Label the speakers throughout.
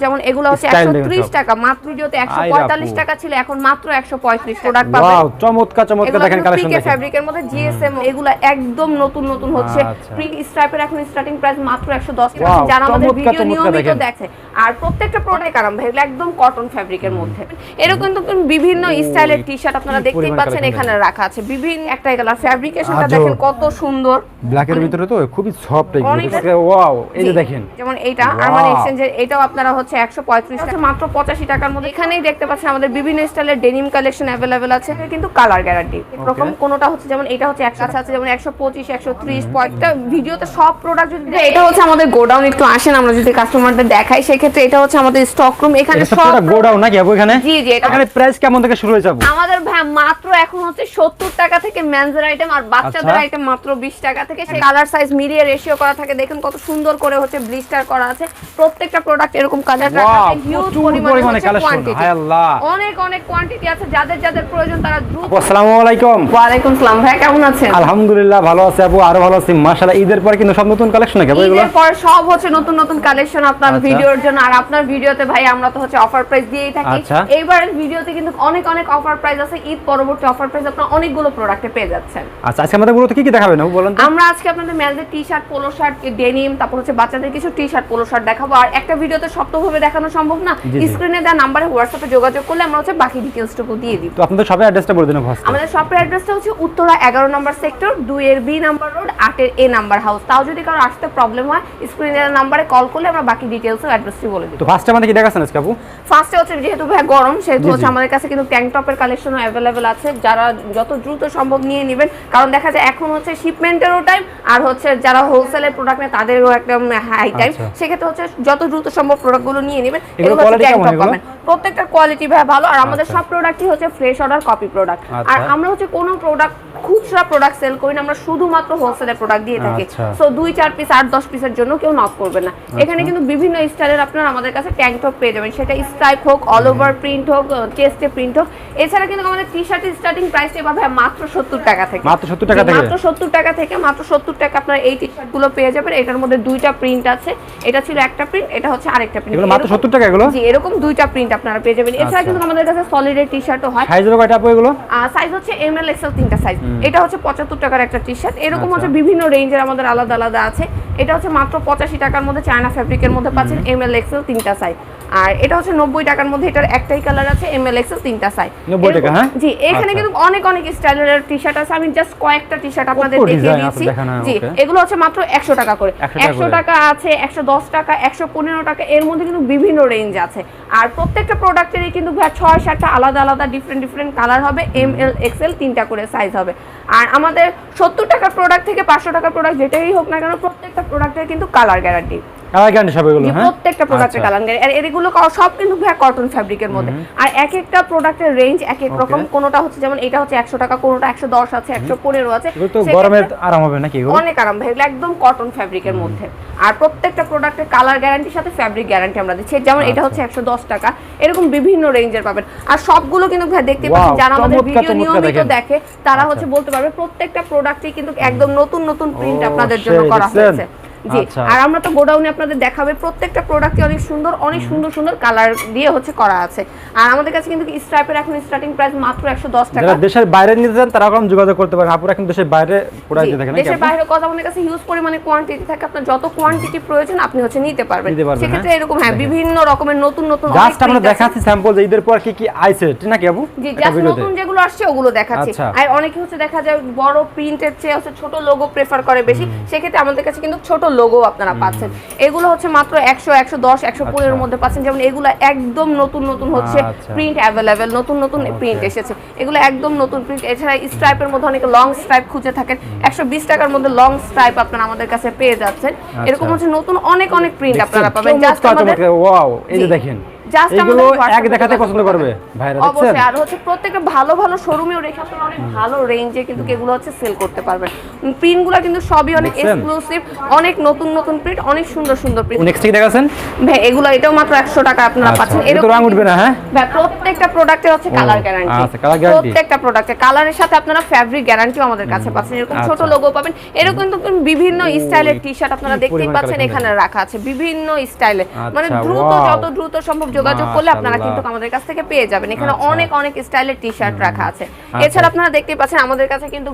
Speaker 1: যেমন এগুলো হচ্ছে
Speaker 2: Style
Speaker 1: একশো
Speaker 2: দেখুন
Speaker 1: ত্রিশ
Speaker 2: সব।
Speaker 1: টাকা মাত্র পঁয়তাল্লিশ
Speaker 2: আপু।
Speaker 1: টাকা ছিল এখন মাত্র একশো পঁয়ত্রিশ প্রোডাক্ট পাবেন।
Speaker 2: ওয়াও চমৎকার। চমৎকার দেখেন কালেকশন দেখেন।
Speaker 1: ফ্যাব্রিকের মধ্যে জিএসএম এগুলো একদম নতুন নতুন হচ্ছে।
Speaker 2: আচ্ছা।
Speaker 1: প্রিন্ট স্ট্রাইপের এখন স্টার্টিং প্রাইস মাত্র 110 টাকা। যারা আমাদের ভিডিও নিয়মিত দেখে আর প্রত্যেকটা প্রোডাক্ট আরাম ভাই এগুলো একদম কটন ফ্যাব্রিকের মধ্যে। এরকম কিন্তু বিভিন্ন স্টাইলের টি শার্ট আপনারা দেখতেই পাচ্ছেন এখানে রাখা আছে। বিভিন্ন একটাই কালার ফ্যাব্রিকেশনটা
Speaker 2: আজব।
Speaker 1: দেখেন কত সুন্দর।
Speaker 2: ব্ল্যাকের ভিতরে তো খুবই সফট ওয়াও এই যে দেখেন।
Speaker 1: যেমন এইটা. আরমান এক্সচেঞ্জের এটাও আপনারা হচ্ছে একশো পঁয়ত্রিশ আচ্ছা, মাত্র পঁচাশি টাকার মধ্যে এখানেই দেখতে পাচ্ছেন আমাদের বিভিন্ন স্টাইলের ডেনিম কালেকশন অ্যাভেলেবেল আছে। কিন্তু কালার গ্যারান্টি এরকম কোনটা হচ্ছে যেমন এটা হচ্ছে একশো আছে যেমন একশো পঁচিশ ভিডিওতে সব প্রোডাক্ট যদি হ্যাঁ, এটা হচ্ছে আমাদের গোডাউন একটু আসেন আমরা যদি কাস্টমারদের দেখাই সেক্ষেত্রে এটা হচ্ছে আমাদের স্টক রুম এখানে সব
Speaker 2: গোডাউন নাকি এখানে?
Speaker 1: জি জি
Speaker 2: এখানে প্রাইস কেমন থেকে শুরু হয়ে যাবে
Speaker 1: আমাদের মাত্র এখন হচ্ছে 70 টাকা থেকে মেনজের আইটেম আর বাচ্চাদের আইটেম মাত্র 20 টাকা থেকে। সে কালার সাইজ মিলিয়ে রেশিও করা থাকে। দেখুন কত সুন্দর করে হচ্ছে ব্লিস্টার করা আছে। প্রত্যেকটা প্রোডাক্ট এরকম কালার রাখা হিউজ পরিমাণে
Speaker 2: পরিমাণে
Speaker 1: হচ্ছে
Speaker 2: collection,
Speaker 1: কোয়ান্টিটি
Speaker 2: হায় আল্লাহ।
Speaker 1: অনেক অনেক কোয়ান্টিটি আছে যাদের যাদের প্রয়োজন তারা দ্রুত
Speaker 2: আসসালামু আলাইকুম।
Speaker 1: ওয়ালাইকুম সালাম ভাই কেমন আছেন?
Speaker 2: আলহামদুলিল্লাহ ভালো আছে আপু আরও ভালো আছি। মাশাআল্লাহ ঈদের পর কিন্তু সব নতুন কালেকশন নাকি এগুলো?
Speaker 1: ঈদের পর সব হচ্ছে নতুন নতুন কালেকশন আপনার
Speaker 2: আচ্ছা।
Speaker 1: ভিডিওর জন্য। আর আপনার ভিডিওতে ভাই আমরা তো হচ্ছে অফার প্রাইস দিয়েই থাকি।
Speaker 2: আচ্ছা।
Speaker 1: এইবারের ভিডিওতে কিন্তু অনেক অনেক অফার প্রাইস আছে। ঈদ পরবর্তী অফার প্রাইস আপনার অনেকগুলো প্রোডাক্টে পেয়ে যাচ্ছেন।
Speaker 2: আচ্ছা আজকে আমাদের মূলত কি কি দেখাবেন
Speaker 1: আমরা আজকে আপনাদের মেয়েদের T shirt polo shirt denim তারপর হচ্ছে বাচ্চাদের কিছু টি শার্ট পোলো শার্ট দেখাবো। আর একটা ভিডিওতে সপ্তভাবে দেখানো সম্ভব না। স্ক্রিনে দেওয়া নাম্বারে হোয়াটসঅ্যাপে যোগাযোগ করলে আমরা হচ্ছে বাকি ডিটেলসটুকু দিয়ে দিব।
Speaker 2: তো আপনাদের সবাই অ্যাড্রেসটা বলে দিন
Speaker 1: আমাদের শপের অ্যাড্রেসটা হচ্ছে উত্তরা এগারো নম্বর সেক্টর দুই এর বি নাম্বার রোড আটের এ নাম্বার হাউস তাও যদি কারও আসতে প্রবলেম হয় স্ক্রিনে দেওয়া নাম্বারে কল করলে আমরা বাকি ডিটেলস অ্যাড্রেসটি বলে দিব।
Speaker 2: তো ফার্স্টে আমাদের কি দেখাচ্ছেন আজকে আপু?
Speaker 1: ফার্স্টে হচ্ছে যেহেতু ভাই গরম সেহেতু হচ্ছে আমাদের কাছে কিন্তু ট্যাঙ্ক টপের কালেকশনও অ্যাভেলেবেল আছে। যারা যত দ্রুত সম্ভব নিয়ে নেবেন কারণ দেখা যায় এখন হচ্ছে শিপমেন্টেরও টাইম আর হচ্ছে যারা হোলসেলের প্রোডাক্ট নেয় তাদেরও একদম হাই টাইম
Speaker 2: আচ্ছা।
Speaker 1: সেক্ষেত্রে হচ্ছে যত দ্রুত সম্ভব প্রোডাক্টগুলো নিয়ে নেবেন
Speaker 2: এগুলো এগুলো?
Speaker 1: পাবেন। প্রত্যেকটা কোয়ালিটি ভাই ভালো আর আমাদের
Speaker 2: আচ্ছা।
Speaker 1: সব প্রোডাক্টই হচ্ছে ফ্রেশ অর্ডার কপি প্রোডাক্ট আর
Speaker 2: আচ্ছা।
Speaker 1: আমরা হচ্ছে কোনো প্রোডাক্ট খুচরা প্রোডাক্ট সেল করি না আমরা শুধুমাত্র হোলসেলের প্রোডাক্ট দিয়ে থাকি।
Speaker 2: আচ্ছা।
Speaker 1: সো দুই চার পিস আট দশ পিসের জন্য কেউ নক করবে না। এখানে কিন্তু বিভিন্ন স্টাইলের আপনারা আমাদের কাছে ট্যাঙ্ক টপ পেয়ে যাবেন। সেটা স্ট্রাইপ হোক অল ওভার প্রিন্ট হোক চেস্টে প্রিন্ট হোক। এছাড়া কিন্তু আমাদের টি শার্টের স্টার্টিং প্রাইস এভাবে মাত্র সত্তর টাকা থেকে।
Speaker 2: মাত্র 70 টাকা থেকে?
Speaker 1: মাত্র সত্তর টাকা থেকে মাত্র সত্তর টাকা আপনারা এই টি শার্টগুলো পেয়ে যাবেন। এটার মধ্যে দুইটা প্রিন্ট আছে। এটা ছিল একটা প্রিন্ট এটা হচ্ছে আরেকটা প্রিন্ট
Speaker 2: এগুলো মাত্র 70 টাকা এগুলো?
Speaker 1: জি এরকম দুইটা প্রিন্ট আপনারা পেয়ে যাবেন। এছাড়া
Speaker 2: আচ্ছা।
Speaker 1: কিন্তু আমাদের কাছে সলিডের টি শার্টও হয়।
Speaker 2: সাইজের কয়টা আপু এগুলো?
Speaker 1: সাইজ হচ্ছে এম এল এক্সেল তিনটা সাইজ এটা হচ্ছে পঁচাত্তর টাকার একটা টি শার্ট এরকম
Speaker 2: আচ্ছা।
Speaker 1: হচ্ছে বিভিন্ন রেঞ্জের আমাদের আলাদা আলাদা আছে। এটা হচ্ছে মাত্র পঁচাশি টাকার মধ্যে চায়না ফ্যাব্রিকের মধ্যে পাচ্ছেন এম এল এক্সেল তিনটা সাইজ আর এটা হচ্ছে নব্বই টাকার মধ্যে এটার একটাই কালার আছে এম এল এক্সেল তিনটা সাইজ
Speaker 2: 90 টাকা, হ্যাঁ?
Speaker 1: জি এখানে
Speaker 2: আচ্ছা।
Speaker 1: কিন্তু অনেক অনেক স্টাইলের টি শার্ট আছে। আমি জাস্ট কয়েকটা টি শার্ট আপনাদের দেখিয়ে দিয়েছি। জি এগুলো হচ্ছে মাত্র একশো টাকা করে। একশো টাকা আছে একশো দশ টাকা একশো পনেরো টাকা এর মধ্যে কিন্তু বিভিন্ন রেঞ্জ আছে। আর প্রত্যেকটা প্রোডাক্টেরই কিন্তু ছয় সাতটা আলাদা আলাদা ডিফারেন্ট ডিফারেন্ট কালার হবে। এম এল এক্সেল তিনটা করে সাইজ হবে। আর আমাদের সত্তর টাকার প্রোডাক্ট থেকে পাঁচশো টাকার প্রোডাক্ট যেটাই হোক না কেন, প্রত্যেকটা প্রোডাক্টের কিন্তু কালার গ্যারান্টি
Speaker 2: আমার গ্যারান্টি সব এগুলো
Speaker 1: যে
Speaker 2: হ্যাঁ?
Speaker 1: প্রত্যেকটা প্রোডাক্টের
Speaker 2: আচ্ছা।
Speaker 1: কালার গ্যারান্টি আর এগুলো সব কিন্তু ভাই কটন ফ্যাব্রিকের মধ্যে। আর এক একটা প্রোডাক্টের রেঞ্জ এক এক রকম. কোনোটা হচ্ছে যেমন এটা হচ্ছে একশো টাকা কোনোটা একশো দশ আছে একশো পনেরো আছে।
Speaker 2: তো গরমের আরাম হবে নাকি এগুলো?
Speaker 1: অনেক আরাম ভাই এগুলো একদম কটন ফ্যাব্রিকের মধ্যে। আর প্রত্যেকটা প্রোডাক্টের কালার গ্যারান্টির সাথে ফ্যাব্রিক গ্যারান্টি আমরা দিচ্ছি। যেমন এটা
Speaker 2: আচ্ছা।
Speaker 1: হচ্ছে একশো দশ টাকা। এরকম বিভিন্ন রেঞ্জের পাবেন। আর সবগুলো কিন্তু ভাই দেখতে পাচ্ছেন যারা আমাদের ভিডিও নিয়মিত দেখে তারা
Speaker 2: আচ্ছা।
Speaker 1: হচ্ছে বলতে পারবে প্রত্যেকটা প্রোডাক্টই কিন্তু একদম নতুন নতুন প্রিন্ট আপনাদের জন্য করা হয়েছে। জি
Speaker 2: আচ্ছা।
Speaker 1: আর আমরা তো গোডাউনে আপনাদের দেখাবে প্রত্যেকটা প্রোডাক্টই অনেক সুন্দর অনেক সুন্দর সুন্দর কালার দিয়ে হচ্ছে করা আছে। আর আমাদের কাছে কিন্তু স্ট্রাইপের এখন স্টার্টিং প্রাইস মাত্র একশো দশ টাকা।
Speaker 2: যারা দেশের বাইরে নিতে চান তারা কম যোগাযোগ করতে পারেন। আপুরা কিন্তু দেশের বাইরে প্রোডাক্ট
Speaker 1: জি,
Speaker 2: দিয়ে থাকেন
Speaker 1: দেশের বাইরে কথা আমাদের কাছে হিউজ পরিমাণে কোয়ান্টিটি থাকে আপনার যত কোয়ান্টিটি প্রয়োজন আপনি হচ্ছে নিতে পারবেন। সেক্ষেত্রে
Speaker 2: হ্যাঁ?
Speaker 1: এরকম হ্যাঁ বিভিন্ন রকমের নতুন নতুন
Speaker 2: জাস্ট আমরা দেখাচ্ছি স্যাম্পল যে ঈদের পর কি কি আইছে ঠিক নাকি আপু?
Speaker 1: জি জাস্ট নতুন যেগুলো আসছে ওগুলো দেখাচ্ছি।
Speaker 2: আচ্ছা।
Speaker 1: আর অনেকে হচ্ছে দেখা যায় বড় প্রিন্টের চেয়ে হচ্ছে ছোট লোগো প্রেফার করে বেশি। সেক্ষেত্রে আমাদের কাছে কিন্তু ছোট লোগো আপনারা পাচ্ছেন। এগুলো হচ্ছে মাত্র একশো একশো দশ একশো পনেরোর
Speaker 2: আচ্ছা।
Speaker 1: মধ্যে পাচ্ছেন। যেমন এগুলো একদম নতুন নতুন হচ্ছে
Speaker 2: আচ্ছা।
Speaker 1: প্রিন্ট অ্যাভেলেবেল নতুন নতুন প্রিন্ট এসেছে। এগুলো একদম নতুন প্রিন্ট এছাড়া স্ট্রাইপের মধ্যে অনেকে লং স্ট্রাইপ খুঁজে থাকেন। একশো বিশ টাকার মধ্যে লং স্ট্রাইপ আপনারা আমাদের কাছে পেয়ে যাচ্ছেন। এরকম হচ্ছে নতুন অনেক অনেক প্রিন্ট আপনারা পাবেন। জাস্ট আমাদের
Speaker 2: ওয়াও এই যে দেখেন।
Speaker 1: জাস্ট
Speaker 2: এগুলো এক দেখাতে পছন্দ করবে ভাইরা দেখছেন?
Speaker 1: অবশ্যই আর হচ্ছে প্রত্যেকটা ভালো ভালো শোরুমেও রেখে আপনারা অনেক ভালো রেঞ্জে কিন্তু এগুলো হচ্ছে সেল করতে পারবেন। প্রিন্টগুলো কিন্তু সবই অনেক এক্সক্লুসিভ অনেক নতুন নতুন প্রিন্ট অনেক সুন্দর সুন্দর প্রিন্ট
Speaker 2: নেক্সট কি দেখাচ্ছেন?
Speaker 1: ভাই এগুলো এটাও মাত্র একশো টাকা আপনারা
Speaker 2: আচ্ছা,
Speaker 1: পাচ্ছেন।
Speaker 2: তো রং উঠবে না, হ্যাঁ?
Speaker 1: ভাই প্রত্যেকটা প্রোডাক্টে হচ্ছে কালার গ্যারান্টি
Speaker 2: আচ্ছা, color guarantee।
Speaker 1: প্রত্যেকটা প্রোডাক্টে কালারের সাথে আপনারা ফ্যাব্রিক গ্যারান্টিও আমাদের কাছে পাচ্ছেন। এরকম ছোট
Speaker 2: আচ্ছা।
Speaker 1: লোগো পাবেন। এরকম কিন্তু বিভিন্ন স্টাইলের টি শার্ট আপনারা দেখতেই পাচ্ছেন এখানে রাখা আছে। বিভিন্ন স্টাইলে মানে
Speaker 2: আচ্ছা,
Speaker 1: দ্রুত যত দ্রুত সম্ভব যোগাযোগ করলে আপনারা কিন্তু আমাদের কাছ থেকে পেয়ে যাবেন। এখানে
Speaker 2: আচ্ছা।
Speaker 1: অনেক অনেক স্টাইলের টি শার্ট রাখা আছে।
Speaker 2: আচ্ছা।
Speaker 1: এছাড়া আপনারা দেখতেই পাচ্ছেন আমাদের কাছে কিন্তু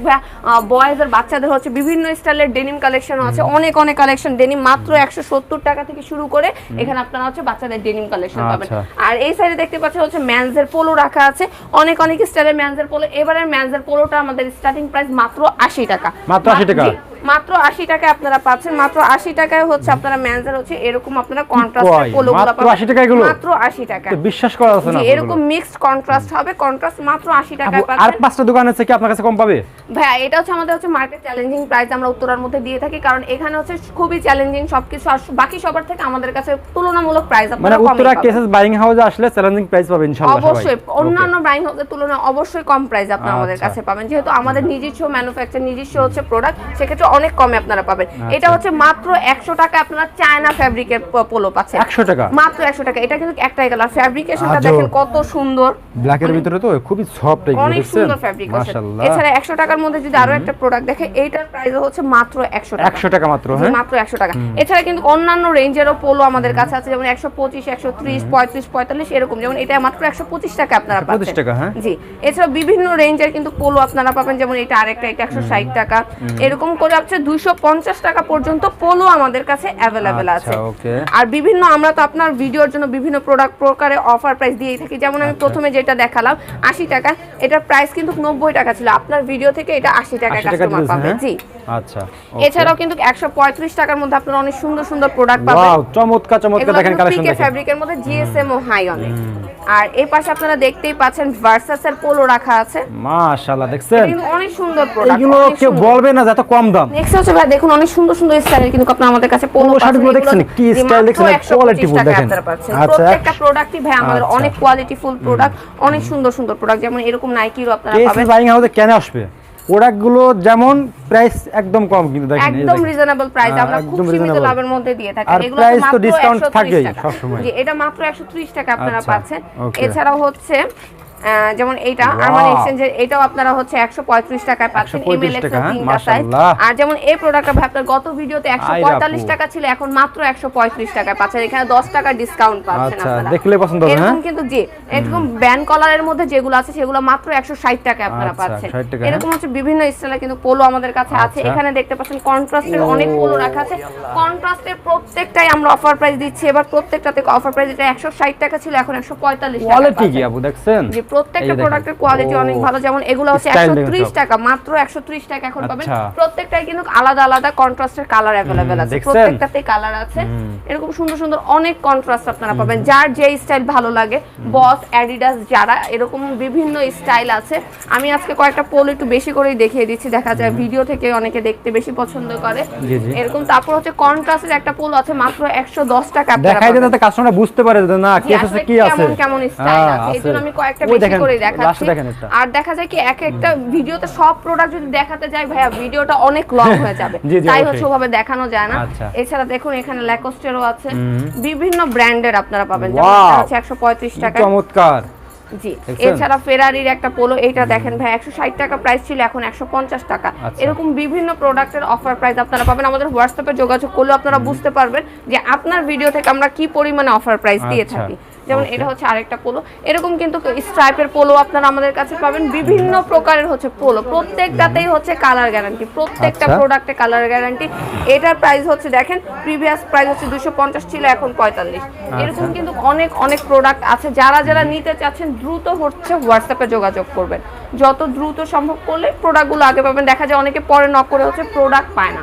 Speaker 1: বয়েজ আর বাচ্চাদের হচ্ছে বিভিন্ন স্টাইলের ডেনিম কালেকশন আছে। অনেক অনেক কালেকশন ডেনিম মাত্র একশো সত্তর টাকা থেকে শুরু করে এখানে আপনারা হচ্ছে বাচ্চাদের ডেনিম কালেকশন পাবেন।
Speaker 2: আচ্ছা।
Speaker 1: আর এই সাইডে দেখতে পাচ্ছেন হচ্ছে ম্যানজের পোলো রাখা আছে। অনেক অনেক স্টাইলের ম্যানজের পোলো এবারের ম্যানজের পোলোটা আমাদের স্টার্টিং প্রাইস মাত্র আশি টাকা।
Speaker 2: মাত্র 80 টাকা?
Speaker 1: মাত্র আশি টাকায় আপনারা পাচ্ছেন মাত্র আশি টাকায় হচ্ছে আপনারা ম্যানজের হচ্ছে এরকম আপনারা? কন্ট্রাস্ট পোলো
Speaker 2: মাত্র 80 টাকা এগুলো?
Speaker 1: মাত্র আশি টাকা
Speaker 2: তো বিশ্বাস করা যাচ্ছে না
Speaker 1: এরকম মিক্সড কন্ট্রাস্ট হবে কন্ট্রাস্ট মাত্র আশি
Speaker 2: আপু,
Speaker 1: টাকায়
Speaker 2: আর পাঁচটা দোকান আছে কি আপনার কাছে কম পাবে?
Speaker 1: ভাইয়া এটা হচ্ছে আমাদের হচ্ছে মার্কেট চ্যালেঞ্জিং প্রাইস আমরা উত্তরার মধ্যে দিয়ে থাকি কারণ এখানে হচ্ছে খুবই চ্যালেঞ্জিং সবকিছু আর বাকি সবার থেকে আমাদের কাছে তুলনামূলক প্রাইস
Speaker 2: মানে
Speaker 1: আপনারা কমই
Speaker 2: উত্তরা কেসেস বাইং হাউসে আসলে চ্যালেঞ্জিং প্রাইস পাবে ইনশাআল্লাহ
Speaker 1: অবশ্যই অন্যান্য ব্রাইং হাউসের তুলনায় অবশ্যই কম প্রাইস আপনারা আমাদের
Speaker 2: আচ্ছা।
Speaker 1: কাছে পাবেন যেহেতু আমাদের নিজস্ব ম্যানুফ্যাকচার নিজস্ব হচ্ছে প্রোডাক্ট সেক্ষেত্রে অনেক কমে আপনারা পাবেন।
Speaker 2: আচ্ছা।
Speaker 1: এটা হচ্ছে মাত্র একশো টাকা আপনারা চায়না ফ্যাব্রিকের পোলো পাচ্ছেন।
Speaker 2: 100 টাকা?
Speaker 1: মাত্র একশো টাকা। এটা কিন্তু একটাই কালার ফ্যাব্রিকেশনটা দেখেন কত সুন্দর।
Speaker 2: ব্ল্যাকের ভিতরে তো খুবই সফট
Speaker 1: অনেক সুন্দর ফ্যাব্রিক আছে। এছাড়া একশো টাকার মধ্যে যদি আরও একটা প্রোডাক্ট দেখে এইটার প্রাইস হচ্ছে মাত্র একশো টাকা।
Speaker 2: 100 টাকা মাত্র হ্যাঁ?
Speaker 1: মাত্র একশো টাকা। এছাড়া কিন্তু অন্যান্য রেঞ্জেরও পোলো আমাদের কাছে আছে যেমন একশো পঁচিশ একশো ত্রিশ পঁয়ত্রিশ পঁয়তাল্লিশ এরকম। যেমন এটা মাত্র একশো পঁচিশ টাকা আপনারা
Speaker 2: 125
Speaker 1: পাচ্ছেন।
Speaker 2: টাকা, হ্যাঁ?
Speaker 1: জি। এছাড়া বিভিন্ন রেঞ্জের কিন্তু পোলো আপনারা পাবেন যেমন এটা আরেকটা এটা একশো ষাট টাকা। এরকম করে হচ্ছে দুইশো পঞ্চাশ টাকা পর্যন্ত পোলো আমাদের কাছে অ্যাভেলেবেল আছে।
Speaker 2: আচ্ছা,
Speaker 1: আর বিভিন্ন আমরা তো আপনার ভিডিওর জন্য বিভিন্ন প্রোডাক্ট প্রকারে অফার প্রাইস দিয়েই থাকি। যেমন আমি প্রথমে যেটা দেখালাম আশি টাকা এটার প্রাইস কিন্তু নব্বই টাকা ছিল। আপনার ভিডিও থেকে এটা আশি টাকা
Speaker 2: 80 টাকা
Speaker 1: কাস্টমার পাবে।
Speaker 2: হ্যাঁ?
Speaker 1: জি।
Speaker 2: আচ্ছা
Speaker 1: এছাড়াও কিন্তু একশো পঁয়ত্রিশ টাকার মধ্যে আপনারা অনেক সুন্দর সুন্দর প্রোডাক্ট পাবেন।
Speaker 2: ওয়াও চমৎকার চমৎকার দেখেন কালেকশন দেখেন।
Speaker 1: ফ্যাব্রিকের মধ্যে জিএসএম ও হাই অনেক আর এই পাশে আপনারা দেখতেই পাচ্ছেন ভার্সাসের পোলো রাখা আছে।
Speaker 2: মাশাআল্লাহ দেখছেন?
Speaker 1: অনেক সুন্দর প্রোডাক্ট
Speaker 2: এগুলো কেউ বলবে না যে এত কম দাম।
Speaker 1: নেক্সট হচ্ছে ভাই দেখুন অনেক সুন্দর সুন্দর স্টাইলের কিন্তু আপনারা আমাদের কাছে পোলো
Speaker 2: শার্টগুলো দেখছেন? কি style দেখছেন? quality full দেখেন। আচ্ছা,
Speaker 1: প্রত্যেকটা প্রোডাক্টই ভাই আমাদের
Speaker 2: আচ্ছা।
Speaker 1: অনেক কোয়ালিটি ফুল প্রোডাক্ট অনেক সুন্দর সুন্দর প্রোডাক্ট যেমন এরকম নাইকিরও আপনারা পাবেন।
Speaker 2: বাইং হাউসে কেন আসবে? প্রোডাক্টগুলো যেমন প্রাইস একদম কম কিন্তু দেখেন
Speaker 1: একদম রিজনেবল প্রাইস আমরা খুব সীমিত লাভের মধ্যে দিয়ে থাকি
Speaker 2: আর
Speaker 1: এগুলো
Speaker 2: price তো
Speaker 1: 130
Speaker 2: থাকেই। সবসময়।
Speaker 1: জি এটা মাত্র 130 টাকা আপনারা
Speaker 2: আচ্ছা,
Speaker 1: পাচ্ছেন।
Speaker 2: এছাড়া
Speaker 1: এছাড়াও হচ্ছে যেমন এইটা. আরমানি এক্সচেঞ্জের এটাও আপনারা হচ্ছে 135 টাকায় পাচ্ছেন
Speaker 2: 135
Speaker 1: এমএল
Speaker 2: হ্যাঁ?
Speaker 1: তিনটা সাইজ আর যেমন এই প্রোডাক্টটা ভাই আপনার গত ভিডিওতে 145 টাকা ছিল এখন মাত্র 135 টাকায় পাচ্ছেন এখানে 10 টাকা ডিসকাউন্ট পাচ্ছেন
Speaker 2: আচ্ছা,
Speaker 1: আপনারা
Speaker 2: দেখলে পছন্দ হবে,
Speaker 1: এরকম
Speaker 2: হ্যাঁ?
Speaker 1: কিন্তু জি এরকম ব্যান্ড কলারের মধ্যে যেগুলো আছে সেগুলো মাত্র 160 টাকায় আপনারা
Speaker 2: আচ্ছা,
Speaker 1: পাচ্ছেন
Speaker 2: 60 টাকা, হ্যাঁ?
Speaker 1: এরকম হচ্ছে বিভিন্ন স্টাইলের কিন্তু পোলো আমাদের কাছে আছে
Speaker 2: আচ্ছা।
Speaker 1: এখানে দেখতে পাচ্ছেন কন্ট্রাস্টের অনেক পোলো রাখা আছে কন্ট্রাস্টের প্রত্যেকটাই আমরা অফার প্রাইস দিচ্ছি এবার প্রত্যেকটাতে অফার প্রাইস এটা 160 টাকা ছিল এখন 145 টাকা
Speaker 2: কোয়ালিটি কি আপু দেখছেন
Speaker 1: প্রত্যেকটা প্রোডাক্টের কোয়ালিটি অনেক ভালো। যেমন এগুলো হচ্ছে
Speaker 2: Style
Speaker 1: একশো
Speaker 2: দেখেন
Speaker 1: ত্রিশ
Speaker 2: সব।
Speaker 1: টাকা মাত্র একশো ত্রিশ টাকা এখন পাবেন।
Speaker 2: আচ্ছা।
Speaker 1: প্রত্যেকটাই কিন্তু আলাদা আলাদা কন্ট্রাস্টের কালার অ্যাভেলেবেল আছে। প্রত্যেকটাতে কালার আছে। এরকম সুন্দর সুন্দর অনেক কন্ট্রাস্ট আপনারা পাবেন। যার যে স্টাইল ভালো লাগে বস অ্যাডিডাস যারা এরকম বিভিন্ন স্টাইল আছে। আমি আজকে কয়েকটা পোল একটু বেশি করেই দেখিয়ে দিচ্ছি। দেখা যায় ভিডিও থেকে অনেকে দেখতে বেশি পছন্দ করে। এরকম তারপর হচ্ছে কন্ট্রাস্টের একটা পোল আছে মাত্র একশো দশ টাকা আপনারা
Speaker 2: দেখাই। যাতে কাস্টমাররা বুঝতে পারে যে না আছে কি আছে
Speaker 1: কেমন কেমন স্টাইল
Speaker 2: হ্যাঁ,
Speaker 1: আছে। এই জন্য আমি কয়েকটা
Speaker 2: দেখেন, দেখেন এটা।
Speaker 1: আর দেখা যায় কি এক একটা ভিডিওতে সব প্রোডাক্ট যদি দেখাতে যাই ভাইয়া ভিডিওটা অনেক লং হয়ে যাবে। তাই হচ্ছে ওভাবে দেখানো যায় না।
Speaker 2: আচ্ছা।
Speaker 1: এছাড়া দেখুন এখানে ল্যাকোস্টেরও আছে। বিভিন্ন ব্র্যান্ডের আপনারা পাবেন। যেমন! এটা পঁয়ত্রিশ টাকা।
Speaker 2: চমৎকার!
Speaker 1: জি। এছাড়া ফেরারির একটা পোলো এইটা দেখেন ভাই একশো ষাট টাকা প্রাইস ছিল এখন একশো পঞ্চাশ টাকা।
Speaker 2: আচ্ছা।
Speaker 1: এরকম বিভিন্ন প্রোডাক্টের অফার প্রাইস আপনারা পাবেন। আমাদের হোয়াটসঅ্যাপে যোগাযোগ করলে আপনারা বুঝতে পারবেন যে আপনার ভিডিও থেকে আমরা কি পরিমাণে অফার প্রাইস দিয়ে
Speaker 2: আচ্ছা।
Speaker 1: থাকি। যেমন এটা হচ্ছে আরেকটা পোলো এরকম কিন্তু স্ট্রাইপের পোলো আপনারা আমাদের কাছে পাবেন। বিভিন্ন প্রকারের হচ্ছে পোলো প্রত্যেকটাতেই হচ্ছে কালার গ্যারান্টি প্রত্যেকটা। প্রোডাক্টে কালার গ্যারান্টি এটার প্রাইস হচ্ছে দেখেন প্রিভিয়াস প্রাইস হচ্ছে দুশো পঞ্চাশ ছিল এখন পঁয়তাল্লিশ। এরকম
Speaker 2: আচ্ছা।
Speaker 1: কিন্তু অনেক অনেক প্রোডাক্ট আছে। যারা যারা নিতে চাচ্ছেন দ্রুত হচ্ছে হোয়াটসঅ্যাপে যোগাযোগ করবেন। যত দ্রুত সম্ভব করলে প্রোডাক্টগুলো আগে পাবেন। দেখা যায় অনেকে পরে নক করে হচ্ছে প্রোডাক্ট পায় না।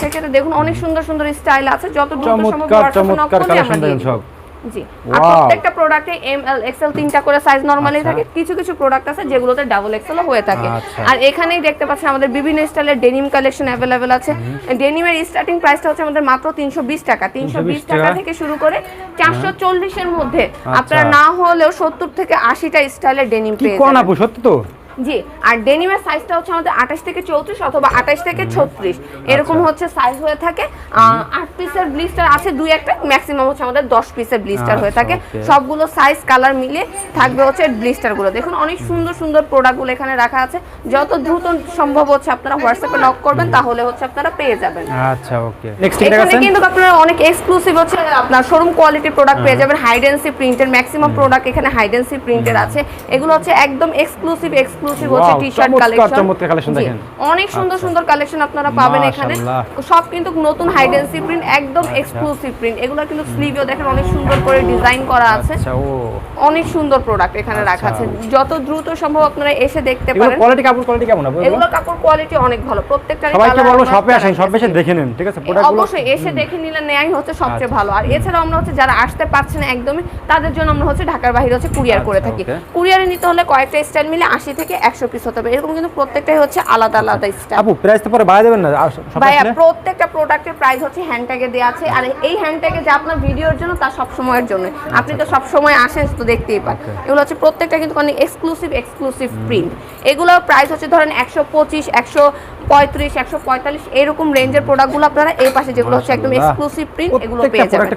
Speaker 1: সেক্ষেত্রে দেখুন অনেক সুন্দর সুন্দর স্টাইল আছে। যত দ্রুত সম্ভব হোয়াটসঅ্যাপে নক করলে আমরা জি। আর প্রত্যেকটা প্রোডাক্টে এম এল এক্সেল তিনটা করে সাইজ নরমালি
Speaker 2: আচ্ছা।
Speaker 1: থাকে। কিছু কিছু প্রোডাক্ট আছে যেগুলোতে ডাবল এক্সেলও হয়ে থাকে।
Speaker 2: আচ্ছা।
Speaker 1: আর এখানেই দেখতে পাচ্ছেন আমাদের বিভিন্ন স্টাইলের ডেনিম কালেকশন অ্যাভেলেবেল আছে। ডেনিমের স্টার্টিং প্রাইসটা হচ্ছে আমাদের মাত্র তিনশো বিশ টাকা। তিনশো বিশ
Speaker 2: 320
Speaker 1: টাকা। থেকে শুরু করে চারশো চল্লিশের মধ্যে।
Speaker 2: আচ্ছা।
Speaker 1: আপনারা না হলেও সত্তর থেকে আশিটা স্টাইলের ডেনিম
Speaker 2: কি
Speaker 1: পেয়ে
Speaker 2: কোন আপু সত্যি তো?
Speaker 1: জি আর ডেনিমের সাইজটা হচ্ছে আমাদের আঠাশ থেকে চৌত্রিশ অথবা আঠাশ থেকে ছত্রিশ। এরকম
Speaker 2: আচ্ছা।
Speaker 1: হচ্ছে সাইজ হয়ে থাকে। আট পিসের ব্লিস্টার আছে দুই একটা ম্যাক্সিমাম হচ্ছে আমাদের দশ পিসের ব্লিস্টার হয়ে
Speaker 2: আচ্ছা,
Speaker 1: থাকে। সবগুলো সাইজ কালার মিলে থাকবে হচ্ছে ব্লিস্টারগুলো দেখুন অনেক সুন্দর সুন্দর প্রোডাক্টগুলো এখানে রাখা আছে। যত দ্রুত সম্ভব হচ্ছে আপনারা হোয়াটসঅ্যাপে নক করবেন তাহলে হচ্ছে আপনারা পেয়ে যাবেন।
Speaker 2: আচ্ছা ওকে নেক্সট
Speaker 1: এখানে কিন্তু আপনারা অনেক এক্সক্লুসিভ হচ্ছে আপনার শোরুম কোয়ালিটি প্রোডাক্ট পেয়ে যাবেন। হাইডেন্সি প্রিন্টের ম্যাক্সিমাম প্রোডাক্ট এখানে হাইডেন্সি প্রিন্টের আছে। এগুলো হচ্ছে একদম এক্সক্লুসিভ এক্সক্লুসিভ হচ্ছে টি শার্ট কালেকশন
Speaker 2: চমৎকার collection দেখেন।
Speaker 1: অনেক সুন্দর। সুন্দর কালেকশন আপনারা পাবেন এখানে। সব কিন্তু নতুন হাইডেন্সি প্রিন্ট একদম। এক্সক্লুসিভ প্রিন্ট এগুলো কিন্তু স্লিভেও দেখেন অনেক সুন্দর করে ডিজাইন করা আছে।
Speaker 2: আচ্ছা
Speaker 1: অনেক সুন্দর প্রোডাক্ট এখানে রাখা আছে।
Speaker 2: আচ্ছা।
Speaker 1: যত দ্রুত সম্ভব আপনারা এসে দেখতে পারেন।
Speaker 2: কোয়ালিটি কাপড় কোয়ালিটি কেমন আপু এগুলো?
Speaker 1: এগুলো কাপড় কোয়ালিটি অনেক ভালো। প্রত্যেকটা
Speaker 2: সবাইকে বলব শপে আসেন শপে এসে দেখে নেন ঠিক আছে? প্রোডাক্টগুলো
Speaker 1: অবশ্যই এসে দেখে নিলে নেয়াই হচ্ছে সবচেয়ে
Speaker 2: আচ্ছা।
Speaker 1: ভালো। আর এছাড়াও আমরা হচ্ছে যারা আসতে পারছে না একদমই তাদের জন্য আমরা হচ্ছে ঢাকার বাইরে হচ্ছে কুরিয়ার করে থাকি. কুরিয়ারে নিতে হলে কয়েকটা স্টাইল মিলে আশি থেকে একশো পিস হতে হবে। এরকম কিন্তু প্রত্যেকটাই হচ্ছে আলাদা আলাদা স্টাইল
Speaker 2: আপু প্রাইস তো পরে বাড়ায় দেবেন না?
Speaker 1: ভাইয়া প্রত্যেকটা প্রোডাক্টের প্রাইস হচ্ছে হ্যান্ড ট্যাগে দেওয়া আছে। আর এই হ্যান্ড ট্যাগে যে আপনার ভিডিওর জন্য তা সব সময়ের জন্য। আপনি তো সব সময় আসেন তো দেখতেই পান। এগুলো হচ্ছে প্রত্যেকটা কিন্তু অনেক এক্সক্লুসিভ এক্সক্লুসিভ প্রিন্ট এগুলোর প্রাইস হচ্ছে ধরেন একশো পঁচিশ একশো পঁয়ত্রিশ একশো পঁয়তাল্লিশ এরকম রেঞ্জের প্রোডাক্টগুলো আপনারা এই পাশে যেগুলো হচ্ছে একদম এক্সক্লুসিভ প্রিন্ট এগুলো পেয়ে যাবেন।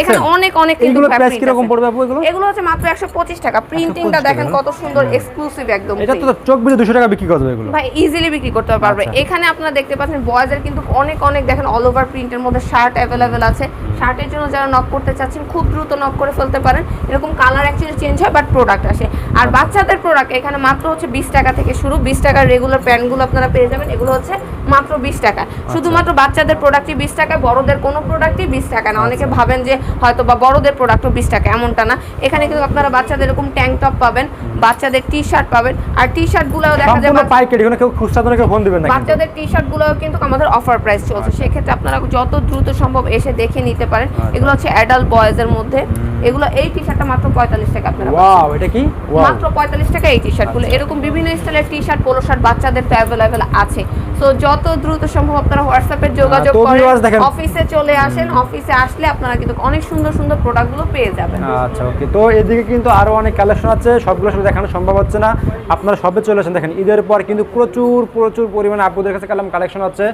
Speaker 1: এখানে অনেক অনেক কিন্তু
Speaker 2: price কীরকম পড়বে আপু এগুলো?
Speaker 1: এগুলো হচ্ছে মাত্র একশো পঁচিশ টাকা। প্রিন্টিংটা
Speaker 2: 125
Speaker 1: দেখেন কত সুন্দর এক্সক্লুসিভ একদম
Speaker 2: এটা তো চোখ বুঝে দুশো টাকা বিক্রি করতে এগুলো।
Speaker 1: ভাই ইজিলি বিক্রি করতে পারবে।
Speaker 2: আচ্ছা।
Speaker 1: এখানে আপনারা দেখতে পাচ্ছেন বয়েজের কিন্তু অনেক অনেক দেখেন অল ওভার প্রিন্টের মধ্যে শার্ট অ্যাভেলেবেল আছে। শার্টের জন্য যারা নক করতে চাচ্ছেন খুব দ্রুত নক করে ফেলতে পারেন। এরকম কালার অ্যাকচুয়ালি চেঞ্জ হয় বাট প্রোডাক্ট আসে। আর বাচ্চাদের প্রোডাক্ট এখানে মাত্র হচ্ছে বিশ টাকা থেকে শুরু। বিশ টাকার রেগুলার প্যান্টগুলো আপনারা পেয়ে যাবেন। এগুলো হচ্ছে মাত্র বিশ টাকা। শুধুমাত্র বাচ্চাদের প্রোডাক্টই বিশ টাকা বড়দের কোনো প্রোডাক্টই বিশ টাকা না। অনেকে ভাবেন যে হয়তো বা বড়দের প্রোডাক্টও বিশ টাকা এমনটা না। এখানে কিন্তু আপনারা বাচ্চাদের এরকম ট্যাঙ্ক টপ পাবেন বাচ্চাদের টি শার্ট পাবেন। আর টি শার্টগুলোও দেখা যায়
Speaker 2: পাইকারি এখানে কেউ খুচরা কেউ ফোন দিবেন না
Speaker 1: বাচ্চাদের টি শার্টগুলো কিন্তু আমাদের অফার প্রাইস চলছে। সেক্ষেত্রে আপনারা যত দ্রুত সম্ভব এসে দেখে নিতে পারেন।
Speaker 2: আচ্ছা।
Speaker 1: এগুলো হচ্ছে অ্যাডাল্ট বয়েজ এর মধ্যে। এগুলো এই টি শার্টটা মাত্র পঁয়তাল্লিশ টাকা আপনারা
Speaker 2: ওয়াও এটা কি? ওয়াও
Speaker 1: মাত্র পঁয়তাল্লিশ টাকা এই টি শার্টগুলো।
Speaker 2: আচ্ছা।
Speaker 1: এরকম বিভিন্ন স্টাইলের টি শার্ট পোলো শার্ট বাচ্চাদের তো অ্যাভেলেবেল আছে। তো যত দ্রুত সম্ভব আপনারা হোয়াটসঅ্যাপে যোগাযোগ করেন। অফিসে চলে আসেন। অফিসে আসলে আপনারা কিন্তু অনেক সুন্দর সুন্দর প্রোডাক্টগুলো পেয়ে যাবেন।
Speaker 2: আচ্ছা ওকে তো এদিকে কিন্তু আরও অনেক কালেকশন আছে। সবগুলো সব দেখানো সম্ভব হচ্ছে না। আপনারা সবে চলে আসেন। দেখেন ঈদের পর কিন্তু প্রচুর প্রচুর পরিমাণে আপুদের কাছে কালাম কালেকশন আছে।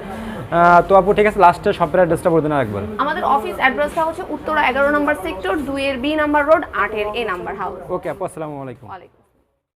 Speaker 2: তো আপু ঠিক আছে লাস্টে শপের অ্যাড্রেসটা বলে দিন একবার।
Speaker 1: আমাদের অফিস অ্যাড্রেসটা হচ্ছে উত্তরা এগারো নম্বর সেক্টর দুই এর বি নাম্বার রোড আটের এ নাম্বার হাউস
Speaker 2: ওকে আপু আসসালামু আলাইকুম।
Speaker 1: ওয়ালাইকুম